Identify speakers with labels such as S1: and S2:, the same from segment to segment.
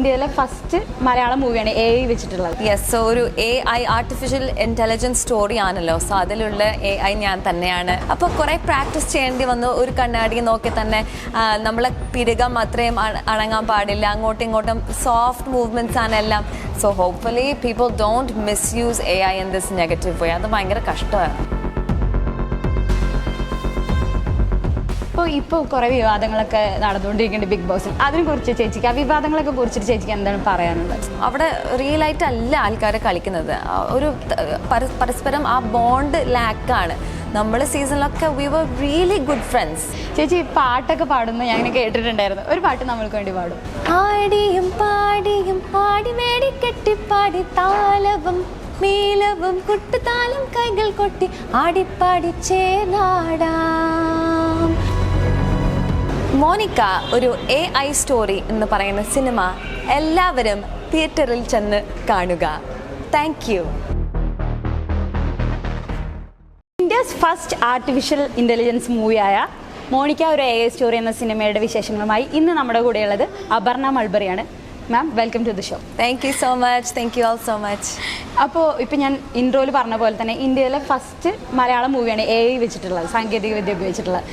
S1: ഇന്ത്യയിലെ ഫസ്റ്റ് മലയാള മൂവിയാണ് A I വെച്ചിട്ടുള്ളത്.
S2: യെസ് ഒരു A I artificial intelligence story ആണല്ലോ. സോ അതിലുള്ള എ ഐ ഞാൻ തന്നെയാണ്. അപ്പോൾ കുറേ പ്രാക്ടീസ് ചെയ്യേണ്ടി വന്നു. ഒരു കണ്ണാടി നോക്കി തന്നെ നമ്മളെ പിരുകം അത്രയും അണങ്ങാൻ പാടില്ല. അങ്ങോട്ടും ഇങ്ങോട്ടും സോഫ്റ്റ് മൂവ്മെന്റ്സ് ആണ് എല്ലാം. So hopefully people don't misuse A I in this negative way അത് ഭയങ്കര കഷ്ടമാണ്.
S1: ഇപ്പോൾ ഇപ്പോൾ കുറേ വിവാദങ്ങളൊക്കെ നടന്നുകൊണ്ടിരിക്കുന്നുണ്ട് ബിഗ് ബോസിൽ. അതിനെ കുറിച്ച് ചേച്ചിക്ക് ആ വിവാദങ്ങളൊക്കെ കുറിച്ചിട്ട് ചേച്ചിക്ക് എന്താണ് പറയാനുള്ളത്?
S2: അവിടെ റിയൽ ആയിട്ട് അല്ല ആൾക്കാരെ കളിക്കുന്നത്. ഒരു പരസ്പരം ആ ബോണ്ട് ലാക്കാണ് നമ്മൾ സീസണിലൊക്കെ we were really good friends
S1: ചേച്ചി പാട്ടൊക്കെ പാടുന്നു ഞാൻ ഇങ്ങനെ കേട്ടിട്ടുണ്ടായിരുന്നു. ഒരു പാട്ട് നമ്മൾക്ക് വേണ്ടി പാടും.
S2: ആടിയും പാടിയും പാടി കെട്ടി പാടി താലവും മീലവും കുട്ടുതാലം കൈകൾ കൊട്ടി ആടിപ്പാടി ചേനാടാം. മോനിക്ക ഒരു എ ഐ സ്റ്റോറി എന്ന് പറയുന്ന സിനിമ എല്ലാവരും തിയേറ്ററിൽ ചെന്ന് കാണുക. Thank you
S1: India's first artificial intelligence മൂവിയായ Monica ഒരു എ ഐ സ്റ്റോറി എന്ന സിനിമയുടെ വിശേഷങ്ങളുമായി ഇന്ന് നമ്മുടെ കൂടെയുള്ളത് Aparna മൾബറിയാണ്. Ma'am welcome to the show
S2: thank you so much thank you all so much
S1: അപ്പോൾ ഇപ്പം ഞാൻ ഇൻട്രോയിൽ പറഞ്ഞ പോലെ തന്നെ ഇന്ത്യയിലെ ഫസ്റ്റ് മലയാളം മൂവിയാണ് എ ഐ വെച്ചിട്ടുള്ളത് സാങ്കേതിക വിദ്യ ഉപയോഗിച്ചിട്ടുള്ളത്.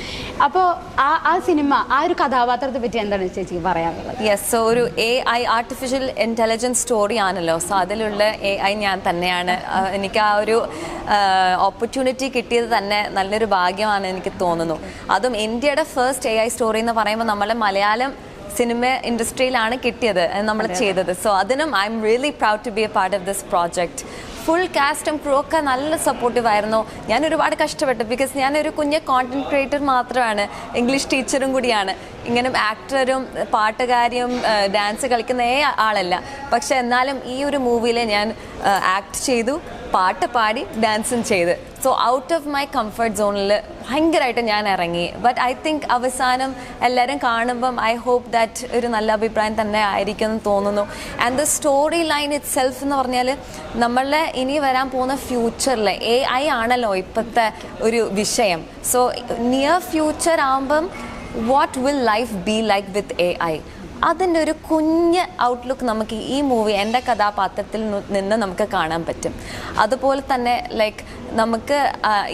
S1: അപ്പോൾ ആ ആ സിനിമ ആ ഒരു കഥാപാത്രത്തെ പറ്റി എന്താണ് ചേച്ചിക്ക് പറയാനുള്ളത്?
S2: യെസ് സോ ഒരു A I artificial intelligence story ആണല്ലോ. സോ അതിലുള്ള എ ഐ ഞാൻ തന്നെയാണ്. എനിക്ക് ആ ഒരു ഓപ്പർച്യൂണിറ്റി കിട്ടിയത് തന്നെ നല്ലൊരു ഭാഗ്യമാണ് എനിക്ക് തോന്നുന്നു. അതും ഇന്ത്യയുടെ ഫസ്റ്റ് എ ഐ സ്റ്റോറി എന്ന് പറയുമ്പോൾ നമ്മളെ മലയാളം സിനിമ ഇൻഡസ്ട്രിയിലാണ് കിട്ടിയത് നമ്മൾ ചെയ്തത്. സോ അതിനും I'm really proud to be a part of this project full കാസ്റ്റും crew ഒക്കെ നല്ല സപ്പോർട്ടീവ് ആയിരുന്നു. ഞാൻ ഒരുപാട് കഷ്ടപ്പെട്ടു ബിക്കോസ് ഞാനൊരു കുഞ്ഞ് കോണ്ടന്റ് ക്രിയേറ്റർ മാത്രമാണ്. ഇംഗ്ലീഷ് ടീച്ചറും കൂടിയാണ്. ഇങ്ങനെ ആക്ടറും പാട്ടുകാരിയും ഡാൻസ് കളിക്കുന്ന ആളല്ല. പക്ഷെ എന്നാലും ഈ ഒരു മൂവിയിൽ ഞാൻ ആക്ട് ചെയ്തു പാട്ട് പാടി ഡാൻസും ചെയ്ത്. So out of my comfort സോണിൽ ഭയങ്കരമായിട്ട് ഞാൻ ഇറങ്ങി. ബട്ട് ഐ തിങ്ക് അവസാനം എല്ലാവരും കാണുമ്പം ഐ ഹോപ്പ് ദാറ്റ് ഒരു നല്ല അഭിപ്രായം തന്നെ ആയിരിക്കും എന്ന് തോന്നുന്നു. And the story line itself എന്ന് പറഞ്ഞാൽ നമ്മളെ ഇനി വരാൻ പോകുന്ന ഫ്യൂച്ചറിൽ എ ഐ ആണല്ലോ ഇപ്പോഴത്തെ ഒരു വിഷയം. സോ നിയർ ഫ്യൂച്ചർ ആകുമ്പം what will life be like with A I അതിന്റെ ഒരു കുഞ്ഞ് ഔട്ട്ലുക്ക് നമുക്ക് ഈ മൂവി എന്റെ കഥാപാത്രത്തിൽ നിന്ന് നമുക്ക് കാണാൻ പറ്റും. അതുപോലെ തന്നെ ലൈക്ക് നമുക്ക്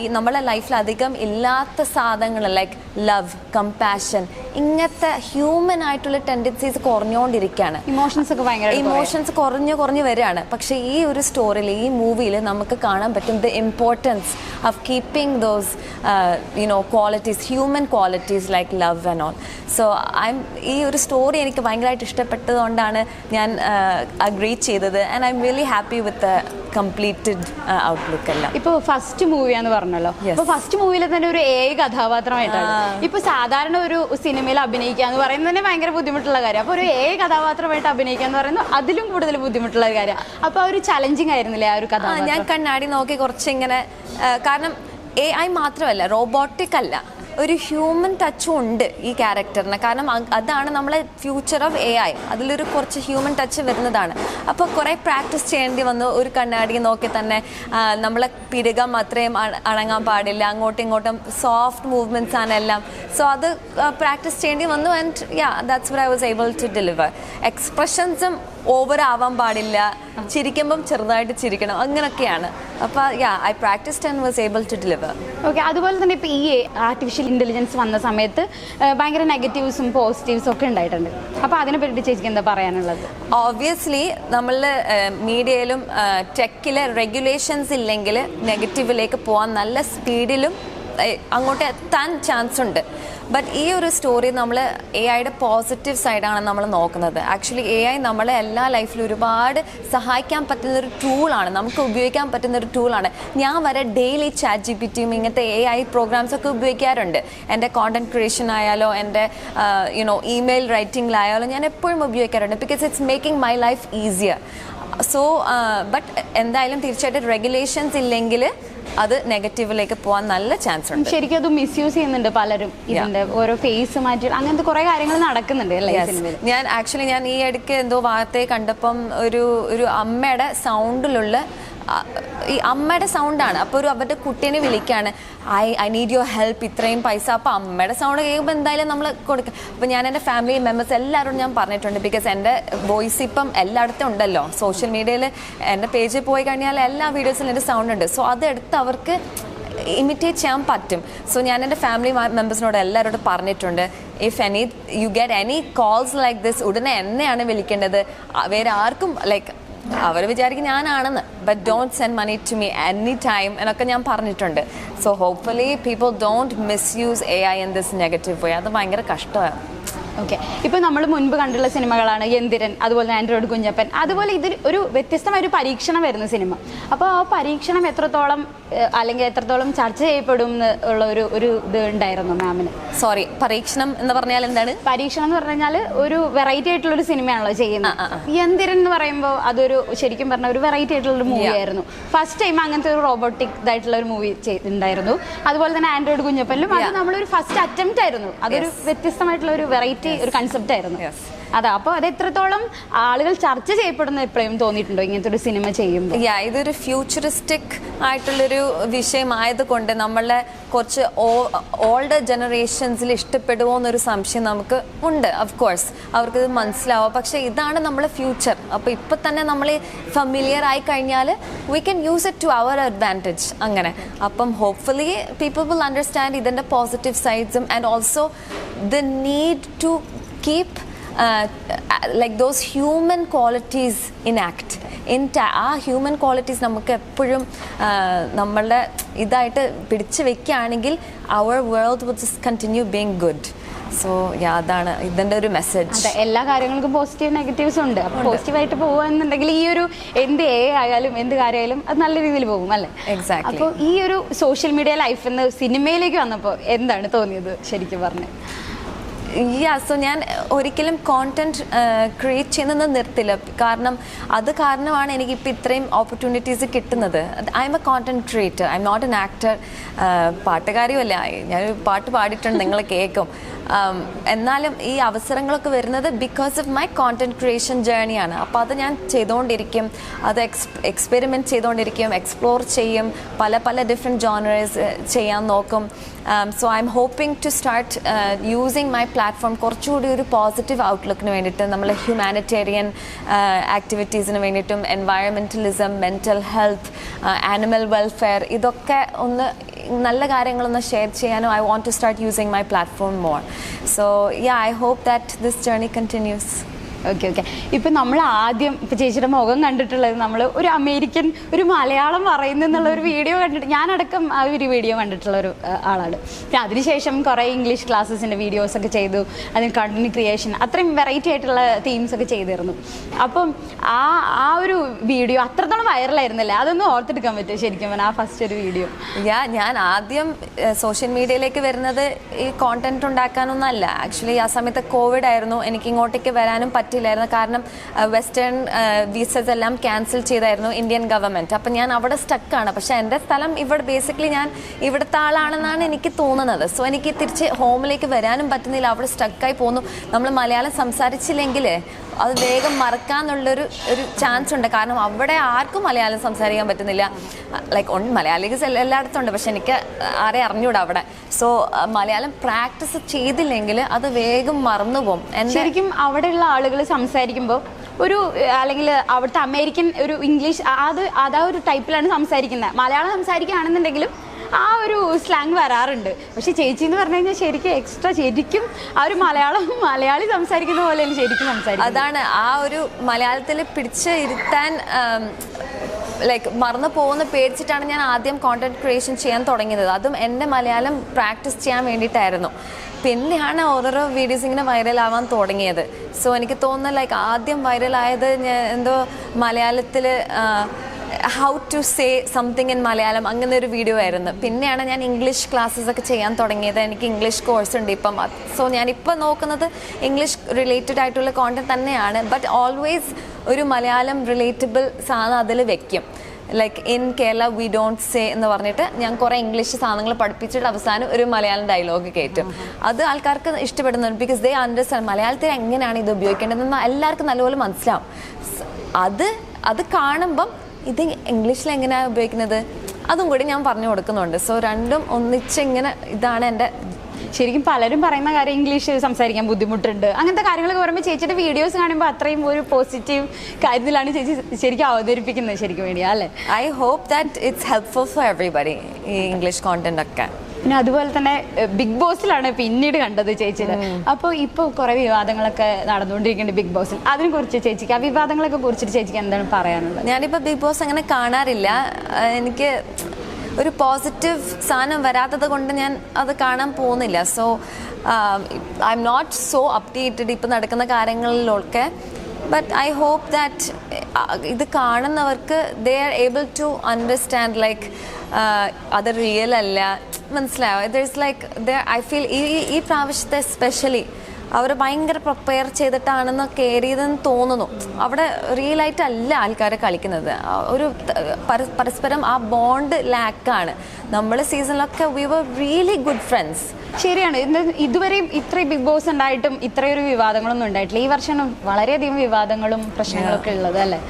S2: ഈ നമ്മളെ ലൈഫിൽ അധികം ഇല്ലാത്ത സാധനങ്ങൾ ലൈക്ക് ലവ് കമ്പാഷൻ ഇങ്ങനത്തെ ഹ്യൂമൻ ആയിട്ടുള്ള ടെൻഡൻസീസ് കുറഞ്ഞുകൊണ്ടിരിക്കുകയാണ്
S1: ഇമോഷൻസ് ഒക്കെ ഭയങ്കര
S2: ഇമോഷൻസ് കുറഞ്ഞു കുറഞ്ഞു വരികയാണ്. പക്ഷേ ഈ ഒരു സ്റ്റോറിയിൽ ഈ മൂവിയിൽ നമുക്ക് കാണാൻ പറ്റും the importance of keeping those you know qualities human qualities like love and all so I ഈ ഒരു സ്റ്റോറി എനിക്ക് ഭയങ്കരമായിട്ട് ഇഷ്ടപ്പെട്ടതുകൊണ്ടാണ് ഞാൻ അഗ്രീ ചെയ്തത്. And I'm really happy with completed outlook എല്ലാം.
S1: ഇപ്പൊ ഫസ്റ്റ് മൂവിയാന്ന് പറഞ്ഞല്ലോ. അപ്പൊ ഫസ്റ്റ് മൂവിയിൽ തന്നെ ഒരു ഏ കഥാപാത്രമായിട്ടാണ്. ഇപ്പൊ സാധാരണ ഒരു സിനിമയിൽ അഭിനയിക്കുക എന്ന് പറയുന്നത് തന്നെ ഭയങ്കര ബുദ്ധിമുട്ടുള്ള കാര്യം അപ്പൊ ഒരു ഏ കഥാപാത്രമായിട്ട് അഭിനയിക്കുക എന്ന് പറയുന്നത് അതിലും കൂടുതൽ ബുദ്ധിമുട്ടുള്ള ഒരു കാര്യം അപ്പൊ ഒരു ചലഞ്ചിങ് ആയിരുന്നില്ലേ ആ ഒരു കഥ
S2: ഞാൻ കണ്ണാടി നോക്കി കുറച്ച് ഇങ്ങനെ കാരണം എ ഐ മാത്രമല്ല റോബോട്ടിക് അല്ല. ഒരു ഹ്യൂമൻ ടച്ചും ഉണ്ട് ഈ ക്യാരക്ടറിന് കാരണം അതാണ് നമ്മളെ ഫ്യൂച്ചർ ഓഫ് എ ഐ അതിലൊരു കുറച്ച് ഹ്യൂമൻ ടച്ച് വരുന്നതാണ്. അപ്പോൾ കുറേ പ്രാക്ടീസ് ചെയ്യേണ്ടി വന്നു. ഒരു കണ്ണാടി നോക്കി തന്നെ നമ്മളെ പിരുകം അത്രയും അണങ്ങാൻ പാടില്ല. അങ്ങോട്ടും ഇങ്ങോട്ടും സോഫ്റ്റ് മൂവ്മെന്റ്സ് ആണ് എല്ലാം. സോ അത് പ്രാക്ടീസ് ചെയ്യേണ്ടി വന്നു and yeah that's where I was able to deliver എക്സ്പ്രഷൻസും over ആവാൻ പാടില്ല. ചിരിക്കുമ്പം ചെറുതായിട്ട് ചിരിക്കണം. അങ്ങനൊക്കെയാണ്. അപ്പോൾ yeah I practised and was able to deliver
S1: okay അതുപോലെ തന്നെ ഇപ്പൊ ഈ ആർട്ടിഫിഷ്യൽ ഇന്റലിജൻസ് വന്ന സമയത്ത് ഭയങ്കര നെഗറ്റീവ്സും പോസിറ്റീവ്സും ഒക്കെ ഉണ്ടായിട്ടുണ്ട്. അപ്പൊ അതിനെ പറ്റി ചേച്ചിക്ക് എന്താ പറയാനുള്ളത്?
S2: ഓബ്വിയസ്ലി നമ്മൾ മീഡിയയിലും ടെക്കിലെ റെഗുലേഷൻസ് ഇല്ലെങ്കിൽ നെഗറ്റീവിലേക്ക് പോകാൻ നല്ല സ്പീഡിലും അങ്ങോട്ട് എത്താൻ ചാൻസ് ഉണ്ട്. ബട്ട് ഈ ഒരു സ്റ്റോറി നമ്മൾ എ ഐയുടെ പോസിറ്റീവ് സൈഡാണ് നമ്മൾ നോക്കുന്നത്. ആക്ച്വലി എ ഐ നമ്മളെ എല്ലാ ലൈഫിലും ഒരുപാട് സഹായിക്കാൻ പറ്റുന്ന ഒരു ടൂളാണ് നമുക്ക് ഉപയോഗിക്കാൻ പറ്റുന്ന ഒരു ടൂളാണ് ഞാൻ വരെ ഡെയിലി ചാറ്റ് ജി പി ടിയും ഇങ്ങനത്തെ എ ഐ പ്രോഗ്രാംസ് ഒക്കെ ഉപയോഗിക്കാറുണ്ട്. എന്റെ കോണ്ടന്റ് ക്രിയേഷൻ ആയാലോ എന്റെ യുനോ ഇമെയിൽ റൈറ്റിംഗിലായാലോ ഞാൻ എപ്പോഴും ഉപയോഗിക്കാറുണ്ട്. Because it's making my life easier so but എന്തായാലും തീർച്ചയായിട്ടും റെഗുലേഷൻസ് ഇല്ലെങ്കിൽ അത് നെഗറ്റീവിലേക്ക് പോകാൻ നല്ല ചാൻസ് ഉണ്ട്.
S1: ശരിക്കും അത് മിസ്യൂസ് ചെയ്യുന്നുണ്ട് പലരും ഇതിന്റെ ഓരോ ഫേസ് മാറ്റി അങ്ങനത്തെ കുറെ കാര്യങ്ങൾ നടക്കുന്നുണ്ട് അല്ലേ
S2: ഞാൻ ആക്ച്വലി ഞാൻ ഈ ഇടയ്ക്ക് എന്തോ വാർത്തയെ കണ്ടപ്പം ഒരു ഒരു അമ്മയുടെ സൗണ്ടിലുള്ള ഈ അമ്മയുടെ സൗണ്ടാണ് അപ്പോൾ ഒരു അവരുടെ കുട്ടീനെ വിളിക്കുകയാണ് I I need your help ഇത്രയും പൈസ. അപ്പോൾ അമ്മയുടെ സൗണ്ട് കേൾക്കുമ്പോൾ എന്തായാലും നമ്മൾ കൊടുക്കുക അപ്പോൾ ഞാൻ എന്റെ ഫാമിലി മെമ്പേഴ്സ് എല്ലാവരോടും ഞാൻ പറഞ്ഞിട്ടുണ്ട്. ബിക്കോസ് എന്റെ വോയിസ് ഇപ്പം എല്ലായിടത്തും ഉണ്ടല്ലോ. സോഷ്യൽ മീഡിയയിൽ എന്റെ പേജിൽ പോയി കഴിഞ്ഞാൽ എല്ലാ വീഡിയോസിലും എന്റെ സൗണ്ട് ഉണ്ട്. സോ അതെടുത്ത് അവർക്ക് ഇമിറ്റേറ്റ് ചെയ്യാൻ പറ്റും. സോ ഞാൻ എന്റെ ഫാമിലി മെമ്പേഴ്സിനോട് എല്ലാവരോടും പറഞ്ഞിട്ടുണ്ട്. If any you get any calls like this ഉടനെ എന്നെയാണ് വിളിക്കേണ്ടത്. വേറെ ആർക്കും ലൈക്ക് അവർ വിചാരിക്കും ഞാനാണെന്ന്. But don't send money to me any time എന്നൊക്കെ ഞാൻ പറഞ്ഞിട്ടുണ്ട്. So hopefully people don't misuse A I in this negative way അത് ഭയങ്കര കഷ്ടമാണ്.
S1: ഓക്കെ ഇപ്പൊ നമ്മൾ മുൻപ് കണ്ടുള്ള സിനിമകളാണ് യന്തിരൻ അതുപോലെ ആൻഡ്രോയിഡ് കുഞ്ഞപ്പൻ. അതുപോലെ ഇത് ഒരു വ്യത്യസ്തമായ ഒരു പരീക്ഷണം വരുന്ന സിനിമ. അപ്പോൾ ആ പരീക്ഷണം എത്രത്തോളം അല്ലെങ്കിൽ എത്രത്തോളം ചർച്ച ചെയ്യപ്പെടും എന്ന് ഉള്ള ഒരു ഒരു ഇത് ഉണ്ടായിരുന്നു മാമിന്?
S2: സോറി പരീക്ഷണം എന്ന് പറഞ്ഞാൽ എന്താണ്?
S1: പരീക്ഷണം എന്ന് പറഞ്ഞു കഴിഞ്ഞാൽ ഒരു വെറൈറ്റി ആയിട്ടുള്ള ഒരു സിനിമയാണല്ലോ ചെയ്യുന്നത്. യന്തിരൻ എന്ന് പറയുമ്പോൾ അതൊരു ശരിക്കും പറഞ്ഞ ഒരു വെറൈറ്റി ആയിട്ടുള്ള ഒരു മൂവി ആയിരുന്നു. ഫസ്റ്റ് ടൈം അങ്ങനത്തെ ഒരു റോബോട്ടിക് ഇതായിട്ടുള്ള ഒരു മൂവി ഉണ്ടായിരുന്നു. അതുപോലെ തന്നെ ആൻഡ്രോയിഡ് കുഞ്ഞപ്പനിലും അത്. നമ്മളൊരു ഫസ്റ്റ് അറ്റംപ്റ്റ് ആയിരുന്നു. അതൊരു വ്യത്യസ്തമായിട്ടുള്ള ഒരു വെറൈറ്റി ഒരു കൺസെപ്റ്റ് ആയിരുന്നു. അതാ അപ്പോൾ അത് എത്രത്തോളം ആളുകൾ ചർച്ച ചെയ്യപ്പെടുന്ന എപ്പോഴും തോന്നിയിട്ടുണ്ടോ ഇങ്ങനത്തെ ഒരു സിനിമ ചെയ്യുമ്പോൾ?
S2: യാ ഇതൊരു ഫ്യൂച്ചറിസ്റ്റിക് ആയിട്ടുള്ളൊരു വിഷയമായതുകൊണ്ട് നമ്മളെ കുറച്ച് ഓൾഡർ ജനറേഷൻസിൽ ഇഷ്ടപ്പെടുമോ എന്നൊരു സംശയം നമുക്ക് ഉണ്ട് ഓഫ് കോഴ്സ് അവർക്ക് ഇത് മനസ്സിലാവും. പക്ഷേ ഇതാണ് നമ്മളെ ഫ്യൂച്ചർ അപ്പോൾ ഇപ്പം തന്നെ നമ്മൾ ഫമിലിയർ ആയി കഴിഞ്ഞാൽ we can use it to our advantage അങ്ങനെ. അപ്പം ഹോപ്പ്ഫുള്ളി പീപ്പിൾ വിൽ അണ്ടർസ്റ്റാൻഡ് ഇതിന്റെ positive സൈഡ്സും and also the need to keep like those human qualities in act in ആ ഹ്യൂമൻ ക്വാളിറ്റീസ് നമുക്ക് എപ്പോഴും നമ്മളുടെ ഇതായിട്ട് പിടിച്ചു വെക്കുകയാണെങ്കിൽ our world will just continue being good so അതാണ് ഇതിന്റെ ഒരു മെസ്സേജ്
S1: എല്ലാ കാര്യങ്ങൾക്കും പോസിറ്റീവ് നെഗറ്റീവ്സ് ഉണ്ട്. അപ്പോൾ പോസിറ്റീവായിട്ട് പോകുകയെന്നുണ്ടെങ്കിൽ ഈ ഒരു എന്ത് എ ആയാലും എന്ത് കാര്യമായാലും അത് നല്ല രീതിയിൽ പോകും അല്ലേ?
S2: എക്സാക്ട്
S1: അപ്പോൾ ഈ ഒരു സോഷ്യൽ മീഡിയ ലൈഫ് എന്ന് സിനിമയിലേക്ക് വന്നപ്പോൾ എന്താണ് തോന്നിയത് ശരിക്കും പറഞ്ഞു?
S2: യാ സോ ഞാൻ ഒരിക്കലും കോണ്ടന്റ് ക്രിയേറ്റ് ചെയ്യുന്നത് നിർത്തില്ല. കാരണം അത് കാരണമാണ് എനിക്ക് ഇപ്പം ഇത്രയും ഓപ്പർച്യൂണിറ്റീസ് കിട്ടുന്നത്. I'm a content creator I'm not an actor പാട്ടുകാരിയുമല്ല. ഞാൻ പാട്ട് പാടിയിട്ടുണ്ട്. നിങ്ങൾ കേൾക്കും. എന്നാലും ഈ അവസരങ്ങളൊക്കെ വരുന്നത് because of my content creation ജേണിയാണ് അപ്പോൾ അത് ഞാൻ ചെയ്തുകൊണ്ടിരിക്കും അത് എക്സ് എക്സ്പെരിമെന്റ് ചെയ്തുകൊണ്ടിരിക്കും എക്സ്പ്ലോർ ചെയ്യും. പല പല ഡിഫറെന്റ് ജോണറേസ് ചെയ്യാൻ നോക്കും. So I'm hoping to start using my platform കുറച്ചുകൂടി ഒരു പോസിറ്റീവ് ഔട്ട്ലുക്കിന് വേണ്ടിയിട്ട് നമ്മൾ ഹ്യൂമാനിറ്റേറിയൻ ആക്ടിവിറ്റീസിന് വേണ്ടിയിട്ടും environmentalism mental health animal welfare ഇതൊക്കെ ഒന്ന് നല്ല കാര്യങ്ങളൊന്ന് ഷെയർ ചെയ്യാനും I want to start using my platform more so yeah I hope that this journey continues
S1: okay okay ഇപ്പം നമ്മൾ ആദ്യം ഇപ്പം ചേച്ചിയുടെ മുഖം കണ്ടിട്ടുള്ളത് നമ്മൾ ഒരു അമേരിക്കൻ ഒരു മലയാളം പറയുന്നു എന്നുള്ള ഒരു വീഡിയോ കണ്ടിട്ട് ഞാനടക്കം ആ ഒരു വീഡിയോ കണ്ടിട്ടുള്ള ഒരു ആളാണ്. പിന്നെ അതിനുശേഷം കുറേ ഇംഗ്ലീഷ് ക്ലാസ്സസിന്റെ വീഡിയോസൊക്കെ ചെയ്തു. അതിന് കണ്ടന്റ് ക്രിയേഷൻ അത്രയും വെറൈറ്റി ആയിട്ടുള്ള തീംസ് ഒക്കെ ചെയ്തിരുന്നു. അപ്പം ആ ആ ഒരു വീഡിയോ അത്രത്തോളം വൈറലായിരുന്നല്ലേ അതൊന്നും ഓർത്തെടുക്കാൻ പറ്റും ശരിക്കും ആ ഫസ്റ്റ് ഒരു വീഡിയോ.
S2: യാ ഞാൻ ആദ്യം സോഷ്യൽ മീഡിയയിലേക്ക് വരുന്നത് ഈ കോണ്ടന്റ് ഉണ്ടാക്കാനൊന്നല്ല. ആക്ച്വലി ആ സമയത്ത് കോവിഡ് ആയിരുന്നു. എനിക്ക് ഇങ്ങോട്ടേക്ക് വരാനും പറ്റില്ലായിരുന്നു കാരണം വെസ്റ്റേൺ വിസസ് എല്ലാം ക്യാൻസൽ ചെയ്തായിരുന്നു ഇന്ത്യൻ ഗവൺമെന്റ് അപ്പം ഞാൻ അവിടെ സ്റ്റക്കാണ് പക്ഷേ എന്റെ സ്ഥലം ഇവിടെ ബേസിക്കലി ഞാൻ ഇവിടുത്തെ ആളാണെന്നാണ് എനിക്ക് തോന്നുന്നത്. സോ എനിക്ക് തിരിച്ച് ഹോമിലേക്ക് വരാനും പറ്റുന്നില്ല. അവിടെ സ്റ്റക്കായി പോകുന്നു. നമ്മൾ മലയാളം സംസാരിച്ചില്ലെങ്കിൽ അത് വേഗം മറക്കാന്നുള്ളൊരു ഒരു ചാൻസ് ഉണ്ട്. കാരണം അവിടെ ആർക്കും മലയാളം സംസാരിക്കാൻ പറ്റുന്നില്ല. ലൈക്ക് ഉണ്ട്. മലയാളീസ് എല്ലായിടത്തും ഉണ്ട്. പക്ഷെ എനിക്ക് ആരെ അറിഞ്ഞൂടാ അവിടെ. സോ മലയാളം പ്രാക്ടീസ് ചെയ്തില്ലെങ്കിൽ അത് വേഗം മറന്നു പോകും.
S1: ശരിക്കും അവിടെയുള്ള ആളുകൾ സംസാരിക്കുമ്പോൾ ഒരു അല്ലെങ്കിൽ അവിടുത്തെ അമേരിക്കൻ ഒരു ഇംഗ്ലീഷ് അത് അതാ ഒരു ടൈപ്പിലാണ് സംസാരിക്കുന്നത്. മലയാളം സംസാരിക്കുകയാണെന്നുണ്ടെങ്കിലും ആ ഒരു സ്ലാങ് വരാറുണ്ട്. പക്ഷെ ചേച്ചി എന്ന് പറഞ്ഞു കഴിഞ്ഞാൽ ശരിക്കും എക്സ്ട്രാ ശരിക്കും ആ ഒരു മലയാളം മലയാളി സംസാരിക്കുന്ന പോലെയാണ് ശരിക്കും സംസാരിക്കുന്നത്.
S2: അതാണ് ആ ഒരു മലയാളത്തിൽ പിടിച്ച് ഇരുത്താൻ ലൈക്ക് മറന്നു പോകുന്ന പേടിച്ചിട്ടാണ് ഞാൻ ആദ്യം കോണ്ടന്റ് ക്രിയേഷൻ ചെയ്യാൻ തുടങ്ങിയത്. അതും എന്റെ മലയാളം പ്രാക്ടീസ് ചെയ്യാൻ വേണ്ടിയിട്ടായിരുന്നു. പിന്നെയാണ് ഓരോരോ വീഡിയോസ് ഇങ്ങനെ വൈറലാവാൻ തുടങ്ങിയത്. സോ എനിക്ക് തോന്നുന്നു ലൈക്ക് ആദ്യം വൈറലായത് ഞാൻ എന്തോ മലയാളത്തിൽ how to say something in Malayalam അങ്ങനെ ഒരു വീഡിയോ ആയിരുന്നു. പിന്നെയാണ് ഞാൻ ഇംഗ്ലീഷ് ക്ലാസ്സസ് ഒക്കെ ചെയ്യാൻ തുടങ്ങിയത്. എനിക്ക് ഇംഗ്ലീഷ് കോഴ്സ് ഉണ്ട് ഇപ്പം. സോ ഞാനിപ്പോൾ നോക്കുന്നത് ഇംഗ്ലീഷ് റിലേറ്റഡ് ആയിട്ടുള്ള കോണ്ടന്റ് തന്നെയാണ്. ബട്ട് ഓൾവേസ് ഒരു മലയാളം റിലേറ്റബിൾ സാധനം അതിൽ വെക്കും. Like in Kerala we don't say എന്ന് പറഞ്ഞിട്ട് ഞാൻ കുറേ ഇംഗ്ലീഷ് സാധനങ്ങൾ പഠിപ്പിച്ചിട്ട് അവസാനം ഒരു മലയാളം ഡയലോഗ് കയറ്റും. അത് ആൾക്കാർക്ക് ഇഷ്ടപ്പെടുന്നുണ്ട് ബിക്കോസ് ദേ അണ്ടർസ്റ്റാൻഡ് മലയാളത്തിൽ എങ്ങനെയാണ് ഇത് ഉപയോഗിക്കേണ്ടതെന്ന് എല്ലാവർക്കും നല്ലപോലെ മനസ്സിലാവും. അത് അത് കാണുമ്പം ഇത് ഇംഗ്ലീഷിൽ എങ്ങനെയാണ് ഉപയോഗിക്കുന്നത്? അതും കൂടി ഞാൻ പറഞ്ഞു കൊടുക്കുന്നുണ്ട്. സോ രണ്ടും ഒന്നിച്ച് ഇങ്ങനെ ഇതാണ് എന്റെ
S1: ശരിക്കും പലരും പറയുന്ന കാര്യം ഇംഗ്ലീഷ് സംസാരിക്കാൻ ബുദ്ധിമുട്ടുണ്ട്. അങ്ങനത്തെ കാര്യങ്ങളൊക്കെ പറയുമ്പോൾ ചേച്ചിയുടെ വീഡിയോസ് കാണുമ്പോൾ അത്രയും ഒരു പോസിറ്റീവ് കാര്യത്തിലാണ് ചേച്ചി ശരിക്കും അവതരിപ്പിക്കുന്നത് ശരിക്കും വേണ്ടിയാ അല്ലേ?
S2: I hope that it's helpful for everybody ഈ ഇംഗ്ലീഷ് കോണ്ടന്റ് ഒക്കെ.
S1: പിന്നെ അതുപോലെ തന്നെ ബിഗ് ബോസിലാണ് പിന്നീട് കണ്ടത് ചേച്ചിയുടെ. അപ്പോൾ ഇപ്പോൾ കുറേ വിവാദങ്ങളൊക്കെ നടന്നുകൊണ്ടിരിക്കുന്നുണ്ട് ബിഗ് ബോസിൽ അതിനെ കുറിച്ച് ചേച്ചിക്ക് ആ വിവാദങ്ങളൊക്കെ കുറിച്ചിട്ട് ചേച്ചിക്ക് എന്താണ് പറയാനുള്ളത്?
S2: ഞാനിപ്പോൾ ബിഗ് ബോസ് അങ്ങനെ കാണാറില്ല. എനിക്ക് ഒരു പോസിറ്റീവ് സാധനം വരാത്തത് കൊണ്ട് ഞാൻ അത് കാണാൻ പോകുന്നില്ല. So I'm not so updated ഇപ്പം നടക്കുന്ന കാര്യങ്ങളിലൊക്കെ ബട്ട് ഐ ഹോപ്പ് ദാറ്റ് ഇത് കാണുന്നവർക്ക് they are able to understand like അത് റിയൽ അല്ല. മനസ്സിലാവുക there is like the I feel ഈ ഈ- പ്രാവശ്യത്തെ സ്പെഷ്യലി അവർ ഭയങ്കര പ്രിപ്പയർ ചെയ്തിട്ടാണെന്ന് കയറിയതെന്ന് തോന്നുന്നു. അവിടെ റിയൽ ആയിട്ടല്ല ആൾക്കാർ കളിക്കുന്നത്. ഒരു പരസ്പരം ആ ബോണ്ട് ലാക്കാണ് നമ്മൾ സീസണിലൊക്കെ we were really good friends
S1: ശരിയാണ്. ഇത് ഇതുവരെയും ഇത്രയും ബിഗ് ബോസ് ഉണ്ടായിട്ടും ഇത്രയൊരു വിവാദങ്ങളൊന്നും ഉണ്ടായിട്ടില്ല. ഈ വർഷം വളരെയധികം വിവാദങ്ങളും പ്രശ്നങ്ങളൊക്കെ ഉള്ളത് അല്ലേ?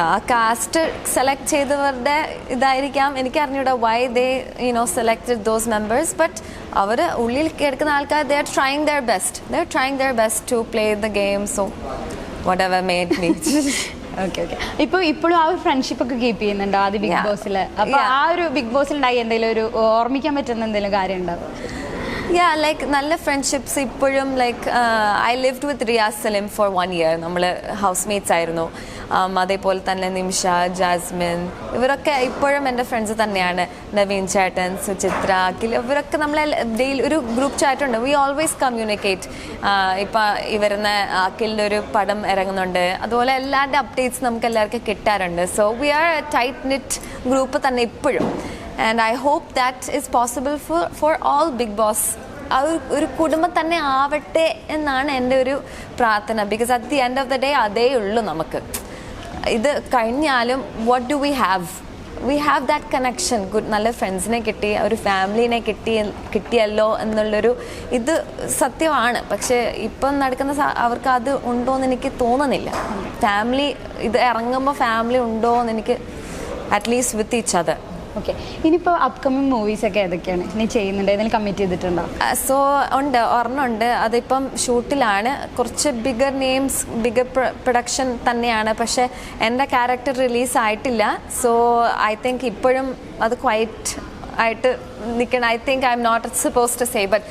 S2: ആ കാസ്റ്റ് സെലക്ട് ചെയ്തവരുടെ ഇതായിരിക്കാം. എനിക്ക് അറിഞ്ഞൂടാ why they you know selected those members but അവർ ഉള്ളിൽ കേൾക്കുന്ന ആൾക്കാർ they are trying their best they are trying their best to play the game so whatever made me
S1: okay okay ഇപ്പൊ ഇപ്പോഴും ആ ഒരു ഫ്രണ്ട്ഷിപ്പ് ഒക്കെ കീപ്പ് ചെയ്യുന്നുണ്ടോ ആദ്യം ബിഗ്. ബോസിൽ അപ്പൊ ആ ഒരു ബിഗ് ബോസിൽ ഉണ്ടായി എന്തെങ്കിലും ഒരു ഓർമ്മിക്കാൻ പറ്റുന്ന എന്തെങ്കിലും കാര്യം ഉണ്ടാവും
S2: യാ ലൈക്ക് നല്ല ഫ്രണ്ട്ഷിപ്സ് ഇപ്പോഴും like I lived with Riyas Salim for one year നമ്മൾ ഹൗസ് മേറ്റ്സ് ആയിരുന്നു. Um, അതേപോലെ തന്നെ നിമിഷ ജാസ്മിൻ ഇവരൊക്കെ ഇപ്പോഴും എന്റെ ഫ്രണ്ട്സ് തന്നെയാണ്. നവീൻ ചേട്ടൻ സുചിത്ര അഖിൽ ഇവരൊക്കെ നമ്മളെ ഡെയിലി ഒരു ഗ്രൂപ്പ് ചാറ്റുണ്ട് വി ഓൾവേസ് കമ്മ്യൂണിക്കേറ്റ് ഇപ്പം ഈ വരുന്ന അഖിലിന്റെ ഒരു പടം ഇറങ്ങുന്നുണ്ട്. അതുപോലെ എല്ലാവരുടെ അപ്ഡേറ്റ്സ് നമുക്ക് എല്ലാവർക്കും കിട്ടാറുണ്ട്. So we are tight knit group തന്നെ ഇപ്പോഴും. And I hope that is possible for for all Bigg Boss ആ ഒരു കുടുംബം തന്നെ ആവട്ടെ എന്നാണ് എന്റെ ഒരു പ്രാർത്ഥന. Because at the end of the day അതേ ഉള്ളൂ നമുക്ക്. ഇത് കഴിഞ്ഞാലും what do we have we have that connection good നല്ല ഫ്രണ്ട്സിനെ കിട്ടി ഒരു ഫാമിലിനെ കിട്ടി കിട്ടിയല്ലോ എന്നുള്ളൊരു ഇത് സത്യമാണ്. പക്ഷേ ഇപ്പം നടക്കുന്ന അവർക്ക് അത് ഉണ്ടോ എന്ന് എനിക്ക് തോന്നുന്നില്ല. ഫാമിലി ഇത് ഇറങ്ങുമ്പോൾ ഫാമിലി ഉണ്ടോ എന്ന് എനിക്ക് at least with each other
S1: okay ഇനിയിപ്പോ അപ്കമിങ് മൂവീസ് ഒക്കെ ഏതൊക്കെയാണ്? നീ ചെയ്യുന്നുണ്ട്? ഏതെങ്കിലും കമ്മിറ്റ് ചെയ്തിട്ടുണ്ടോ?
S2: സോ ഉണ്ട്. ഒരെണ്ണമുണ്ട് അതിപ്പം ഷൂട്ടിലാണ്. കുറച്ച് ബിഗർ നെയിംസ് ബിഗർ പ്രൊഡക്ഷൻ തന്നെയാണ്. പക്ഷേ എന്റെ ക്യാരക്ടർ റിലീസ് ആയിട്ടില്ല. സോ ഐ തിങ്ക് ഇപ്പോഴും അത് ക്വൈറ്റ് ആയിട്ട് നിൽക്കണം. I think I'm not suppose to say but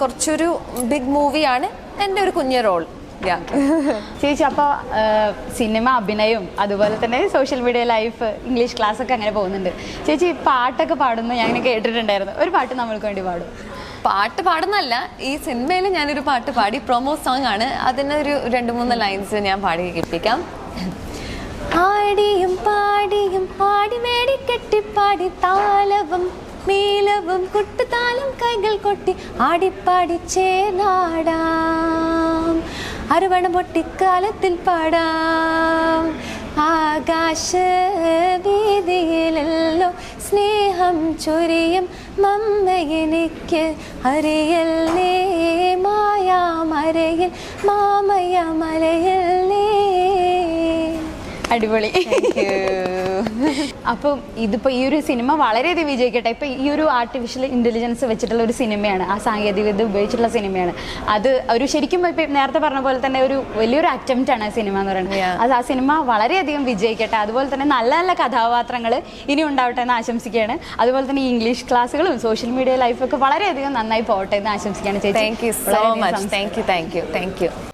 S2: കുറച്ചൊരു ബിഗ് മൂവിയാണ് എന്റെ ഒരു കുഞ്ഞു റോൾ
S1: ചേച്ചി അപ്പോൾ സിനിമ അഭിനയം അതുപോലെ തന്നെ social media life English class ഒക്കെ അങ്ങനെ പോകുന്നുണ്ട്. ചേച്ചി പാട്ടൊക്കെ പാടുന്നു ഞാൻ കേട്ടിട്ടുണ്ടായിരുന്നു. ഒരു പാട്ട് നമ്മൾക്ക് വേണ്ടി പാടും.
S2: പാട്ട് പാടുന്നല്ല ഈ സിനിമയിൽ ഞാനൊരു പാട്ട് പാടി പ്രൊമോ സോങ് ആണ്. അതിനൊരു രണ്ട് മൂന്ന് ലൈൻസ് ഞാൻ പാടി കേൾപ്പിക്കാം. ആടിയും പാടിയും പാടി മേടി കെട്ടിപ്പാടി താലവും മേലവും കുട്ടുതാലം കൈകൾ കൊട്ടി ആടിപ്പാടി ചേനാടാം. അരവണ പൊട്ടിക്കാലത്തിൽ പാടാം. ആകാശ വീതിയിലല്ലോ സ്നേഹം ചൊരിയും മമ്മ എനിക്ക് അറിയല്ലേ മായാമരയിൽ മാമയ മലയല്ലേ
S1: അടിപൊളി അപ്പം ഇതിപ്പോ ഈ ഒരു സിനിമ വളരെയധികം വിജയിക്കട്ടെ. ഇപ്പൊ ഈ ഒരു ആർട്ടിഫിഷ്യൽ ഇന്റലിജൻസ് വെച്ചിട്ടുള്ള ഒരു സിനിമയാണ് ആ സാങ്കേതിക വിദ്യ ഉപയോഗിച്ചിട്ടുള്ള സിനിമയാണ്. അത് ഒരു ശരിക്കും ഇപ്പൊ നേരത്തെ പറഞ്ഞ പോലെ തന്നെ ഒരു വലിയൊരു അറ്റംപ്റ്റ് ആണ് ആ സിനിമ എന്ന് പറയുന്നത്. അത് ആ സിനിമ വളരെയധികം വിജയിക്കട്ടെ. അതുപോലെ തന്നെ നല്ല നല്ല കഥാപാത്രങ്ങൾ ഇനി ഉണ്ടാവട്ടെ എന്ന് ആശംസിക്കുകയാണ്. അതുപോലെ തന്നെ ഈ ഇംഗ്ലീഷ് ക്ലാസ്സുകളും സോഷ്യൽ മീഡിയ ലൈഫൊക്കെ വളരെയധികം നന്നായി പോകട്ടെ എന്ന് ആശംസിക്കുകയാണ് ചേച്ചി.
S2: Thank you so much. Thank you thank you thank you